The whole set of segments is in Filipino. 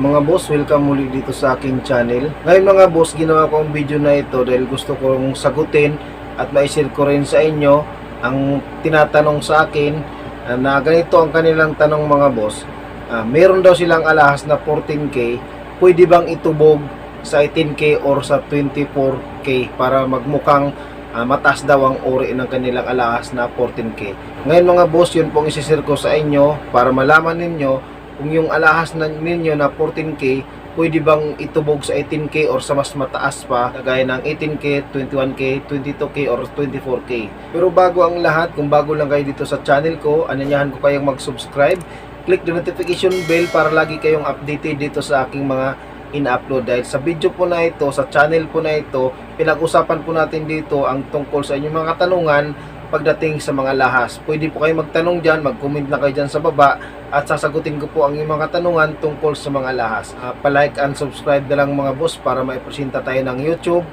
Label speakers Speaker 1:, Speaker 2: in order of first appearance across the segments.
Speaker 1: Mga boss, welcome muli dito sa aking channel. Ngayon mga boss, ginawa ko ang video na ito dahil gusto kong sagutin at maishare ko rin sa inyo ang tinatanong sa akin ah, na ganito ang kanilang tanong mga boss. Ah, meron daw silang alahas na 14K, pwede bang itubog sa 18K or sa 24K para magmukhang ah, mataas daw ang uri ng kanilang alahas na 14K. Ngayon mga boss, yun pong isisir ko sa inyo para malaman ninyo kung yung alahas na ninyo na 14K, pwede bang itubog sa 18K or sa mas mataas pa, kagaya ng 18K, 21K, 22K or 24K. Pero bago ang lahat, kung bago lang kayo dito sa channel ko, ananyahan ko kayong mag-subscribe, click the notification bell para lagi kayong updated dito sa aking mga in-upload dahil sa video po na ito, sa channel po na ito, pinag-usapan po natin dito ang tungkol sa inyong mga katanungan pagdating sa mga lahas. Pwede po kayo magtanong dyan, mag-comment na kayo dyan sa baba at sasagutin ko po ang inyong mga katanungan tungkol sa mga lahas. Uh, palike and subscribe na lang mga boss para maipresenta tayo ng YouTube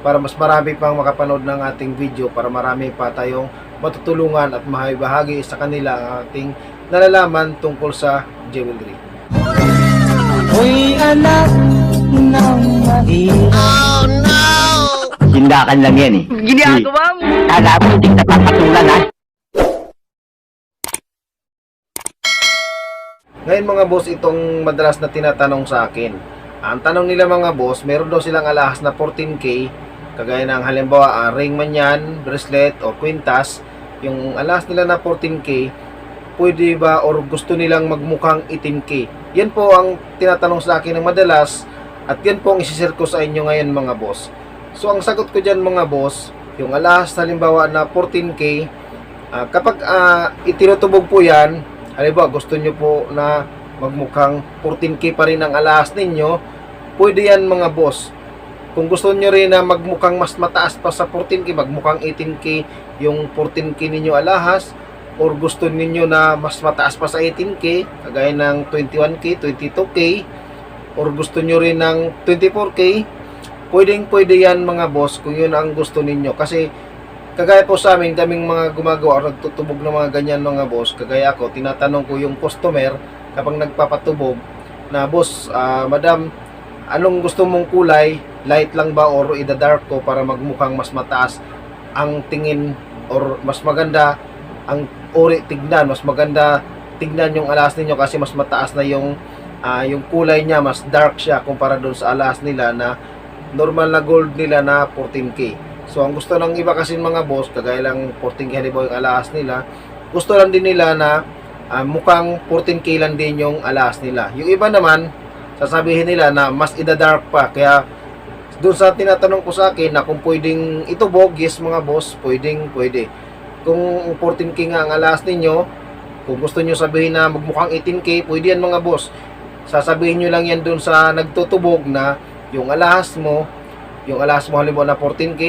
Speaker 1: para mas marami pang makapanood ng ating video para marami pa tayong matutulungan at mahaibahagi sa kanila ang ating nalalaman tungkol sa jewelry.
Speaker 2: Uy, anak ng mahirap.
Speaker 3: Tindakan lang yan eh.
Speaker 4: Ginagawa mo.
Speaker 3: Kala mo hindi kita papatulan ha?
Speaker 1: Ngayon mga boss, itong madalas na tinatanong sa akin. Ang tanong nila mga boss, meron daw silang alahas na 14K, kagaya ng halimbawa ah, ring man yan, bracelet o kwintas, yung alahas nila na 14K, pwede ba or gusto nilang magmukhang 18K? Yan po ang tinatanong sa akin ng madalas at yan po ang isishare ko sa inyo ngayon mga boss. So ang sagot ko dyan mga boss, yung alahas halimbawa na 14K, ah, kapag ah, itinutubog po yan, halimbawa gusto nyo po na magmukhang 14k pa rin ang alahas ninyo, pwede yan mga boss. Kung gusto nyo rin na magmukhang mas mataas pa sa 14k, magmukhang 18k yung 14k ninyo alahas, or gusto ninyo na mas mataas pa sa 18k, kagaya ng 21k, 22k, or gusto nyo rin ng 24k, pwedeng pwede yan mga boss kung yun ang gusto ninyo. Kasi kagaya po sa amin, daming mga gumagawa o nagtutubog ng mga ganyan mga boss. Kagaya ako, tinatanong ko yung customer kapag nagpapatubog na boss, ah, madam, anong gusto mong kulay? Light lang ba or ida-dark ko para magmukhang mas mataas ang tingin or mas maganda ang uri tignan, mas maganda tignan yung alas ninyo kasi mas mataas na yung ah, yung kulay niya, mas dark siya kumpara doon sa alas nila na normal na gold nila na 14k. So ang gusto ng iba kasi mga boss, kagaya lang 14k halimbawa yung alahas nila, gusto lang din nila na ah, mukhang 14k lang din yung alahas nila. Yung iba naman, sasabihin nila na mas ida-dark pa. Kaya doon sa tinatanong ko sa akin na kung pwedeng itubog, yes mga boss, pwedeng, pwede. Kung 14k nga ang alahas ninyo, kung gusto nyo sabihin na magmukhang 18k, pwede yan mga boss. Sasabihin nyo lang yan doon sa nagtutubog na yung alahas mo, yung alahas mo halimbawa na 14k,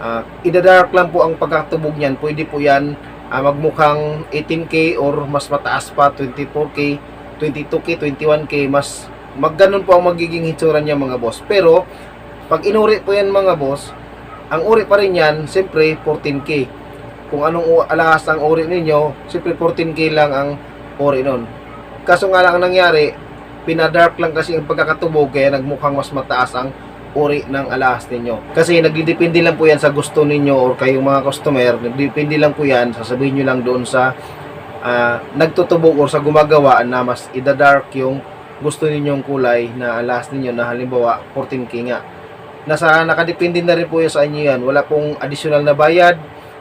Speaker 1: ah, ida-dark lang po ang pagkatubog niyan. Pwede po yan ah, magmukhang 18k or mas mataas pa 24k, 22k, 21k, mas magganon po ang magiging hitsura niya mga boss. Pero pag inuri po yan mga boss, ang uri pa rin yan, siyempre 14k. Kung anong alahas ang uri ninyo, siyempre 14k lang ang uri nun. Kaso nga lang ang nangyari, pinadark lang kasi ang pagkakatubog kaya nagmukhang mas mataas ang uri ng alahas ninyo. Kasi nagdidepende lang po yan sa gusto ninyo or kayong mga customer, nagdidepende lang po yan, sasabihin nyo lang doon sa ah, nagtutubog or sa gumagawa na mas ida-dark yung gusto ninyong kulay na alahas ninyo na halimbawa 14k nga. Nasa nakadepende na rin po yan sa inyo yan. Wala pong additional na bayad.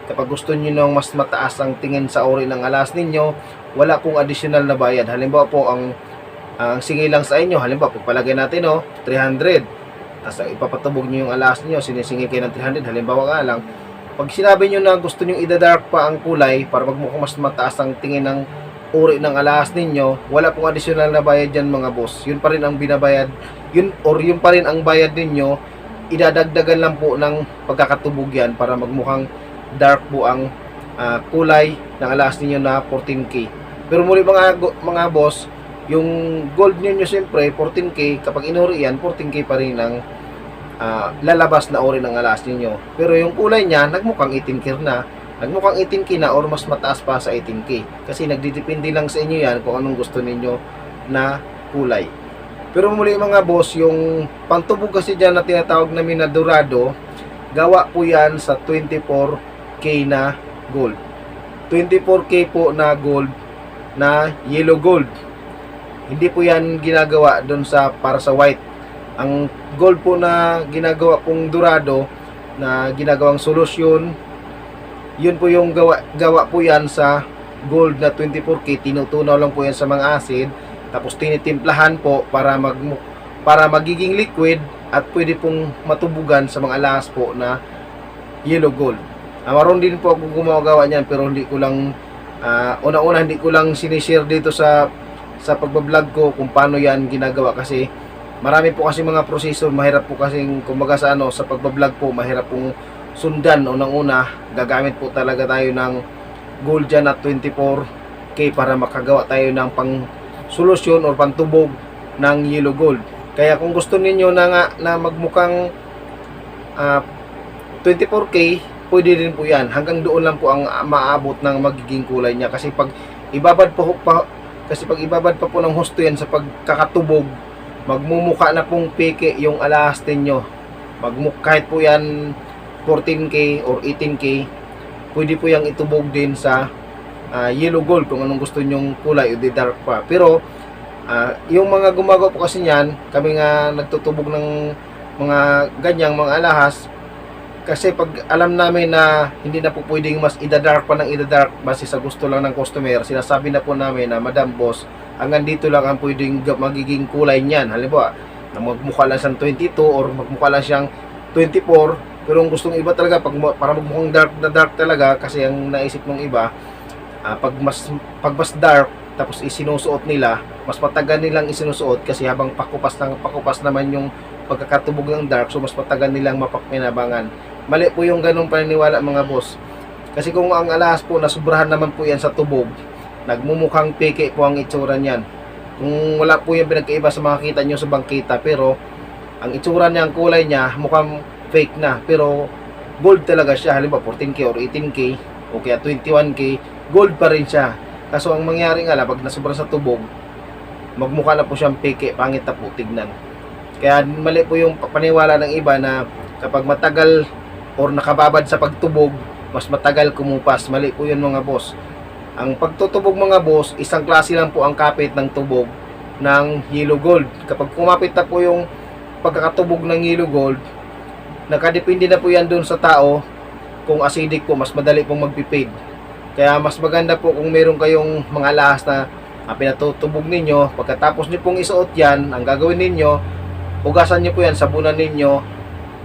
Speaker 1: Kapag gusto niyo nang mas mataas ang tingin sa uri ng alahas ninyo, wala pong additional na bayad. Halimbawa po ang ang sige lang sa inyo, halimbawa pagpalagay natin oh, 300. Tapos ipapatubog niyo yung alahas niyo, sinisingi kayo ng 300, halimbawa nga lang. Pag sinabi niyo na gusto niyo ida-dark pa ang kulay para magmukhang mas mataas ang tingin ng uri ng alahas ninyo, wala pong additional na bayad dyan mga boss. Yun pa rin ang binabayad, yun or yun pa rin ang bayad ninyo, idadagdagan lang po ng pagkakatubog yan para magmukhang dark po ang ah, kulay ng alahas ninyo na 14k. Pero muli mga mga boss, yung gold ninyo siyempre 14k kapag inuri yan 14k pa rin ang ah, lalabas na ori ng alahas ninyo. Pero yung kulay niya nagmukhang 18k na, nagmukhang 18k na or mas mataas pa sa 18k. Kasi nagdidepende lang sa inyo yan kung anong gusto ninyo na kulay. Pero muli mga boss, yung pantubog kasi dyan na tinatawag namin na dorado, gawa po yan sa 24K na gold. 24K po na gold na yellow gold. Hindi po yan ginagawa doon sa para sa white. Ang gold po na ginagawa pong dorado na ginagawang solusyon, yun po yung gawa, gawa po yan sa gold na 24K. Tinutunaw lang po yan sa mga acid. Tapos tinitimplahan po para mag para magiging liquid at pwede pong matubugan sa mga alahas po na yellow gold. Ah, maroon din po ako gumagawa niyan pero hindi ko lang ah, una-una hindi ko lang sinishare dito sa sa pagbablog ko kung paano yan ginagawa kasi marami po kasi mga proseso mahirap po kasi kumbaga sa ano sa pagbablog po mahirap pong sundan. Unang-una gagamit po talaga tayo ng gold dyan at 24k para makagawa tayo ng pang solusyon or pantubog ng yellow gold. Kaya kung gusto ninyo na nga na magmukhang ah, 24k pwede din po yan. Hanggang doon lang po ang ah, maabot ng magiging kulay niya. Kasi pag ibabad po pa kasi pag ibabad pa po ng husto yan sa pagkakatubog magmumuka na pong peke yung alahas ninyo. Magmuk kahit po yan 14k or 18k pwede po yung itubog din sa ah, yellow gold kung anong gusto nyong kulay o di dark pa. Pero ah, yung mga gumagawa po kasi niyan kami nga nagtutubog ng mga ganyang mga alahas kasi pag alam namin na hindi na po pwedeng mas idadark pa ng idadark base sa gusto lang ng customer, sinasabi na po namin na Madam Boss, hanggang dito lang ang pwedeng magiging kulay niyan. Halimbawa, na magmukha lang siyang 22 or magmukha lang siyang 24, pero ang gustong iba talaga, pag, para magmukhang dark na dark talaga, kasi ang naisip ng iba, ah, pag mas pag mas dark, tapos isinusuot nila, mas matagal nilang isinusuot kasi habang pakupas ng pakupas naman yung pagkakatubog ng dark, so mas matagal nilang mapakinabangan. Mali po yung ganong paniniwala mga boss. Kasi kung ang alahas po, nasubrahan naman po yan sa tubog, nagmumukhang peke po ang itsura niyan. Kung wala po yung pinagkaiba sa mga kita nyo sa bangkita, pero ang itsura niya, ang kulay niya, mukhang fake na. Pero gold talaga siya, halimbawa 14K or 18K, o kaya 21K, gold pa rin siya. Kaso ang mangyari nga lang, pag nasubra sa tubog, magmukha na po siyang peke, pangit na po tignan. Kaya mali po yung paniwala ng iba na kapag matagal or nakababad sa pagtubog, mas matagal kumupas. Mali po yun mga boss. Ang pagtutubog mga boss, isang klase lang po ang kapit ng tubog ng yellow gold. Kapag kumapit na po yung pagkakatubog ng yellow gold, nakadepende na po yan dun sa tao kung acidic po, mas madali pong magpipade. Kaya mas maganda po kung meron kayong mga lahas na ah, pinatutubog ninyo, pagkatapos nyo pong isuot yan, ang gagawin ninyo, hugasan nyo po yan, sabunan ninyo,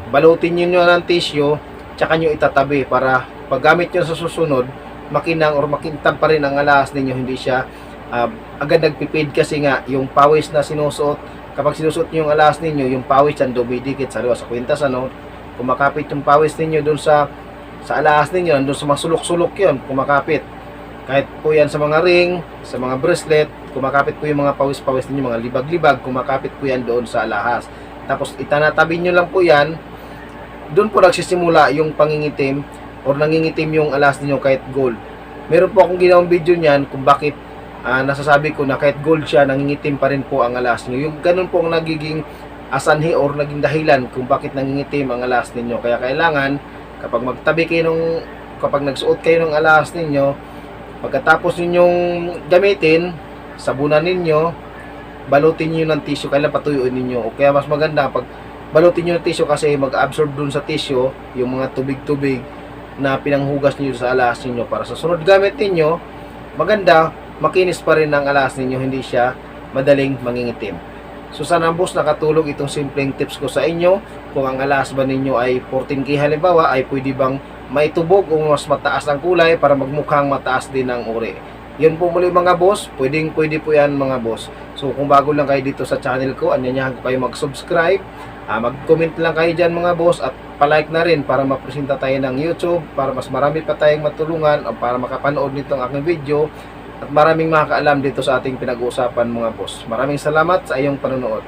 Speaker 1: balutin nyo ng tissue, tsaka nyo itatabi para paggamit nyo sa susunod, makinang or makintab pa rin ang alahas ninyo, hindi siya ah, agad nagpipid kasi nga yung pawis na sinusuot, kapag sinusuot nyo yung alahas ninyo, yung pawis yan dumidikit sa sa kwintas ano, kumakapit yung pawis ninyo dun sa sa alahas ninyo, nandun sa mga sulok-sulok yun, kumakapit. Kahit po yan sa mga ring, sa mga bracelet, kumakapit po yung mga pawis-pawis ninyo, mga libag-libag, kumakapit po yan doon sa alahas. Tapos itanatabi nyo lang po yan, doon po nagsisimula yung pangingitim or nangingitim yung alas ninyo kahit gold. Meron po akong ginawang video niyan kung bakit ah, nasasabi ko na kahit gold siya, nangingitim pa rin po ang alas niyo. Yung ganun po ang nagiging asanhi or naging dahilan kung bakit nangingitim ang alas ninyo. Kaya kailangan kapag magtabi kayo nung kapag nagsuot kayo ng alas ninyo, pagkatapos ninyong gamitin, sabunan ninyo, balutin niyo ng tissue, kailan patuyuin ninyo. O kaya mas maganda pag balutin niyo ng tissue kasi mag-absorb dun sa tissue yung mga tubig-tubig na pinanghugas niyo sa alas ninyo para sa sunod gamit ninyo, maganda, makinis pa rin ang alas ninyo, hindi siya madaling mangingitim. So sana boss nakatulong itong simpleng tips ko sa inyo. Kung ang alas ba ninyo ay 14K halimbawa ay pwede bang maitubog o mas mataas ang kulay para magmukhang mataas din ang uri. Yun po muli mga boss, pwedeng pwede po yan mga boss. So kung bago lang kayo dito sa channel ko, anyanyahan ko kayo mag-subscribe. Ah, mag-comment lang kayo dyan mga boss at palike na rin para mapresenta tayo ng YouTube para mas marami pa tayong matulungan o para makapanood nitong aking video at maraming makakaalam dito sa ating pinag-uusapan mga boss. Maraming salamat sa iyong panonood.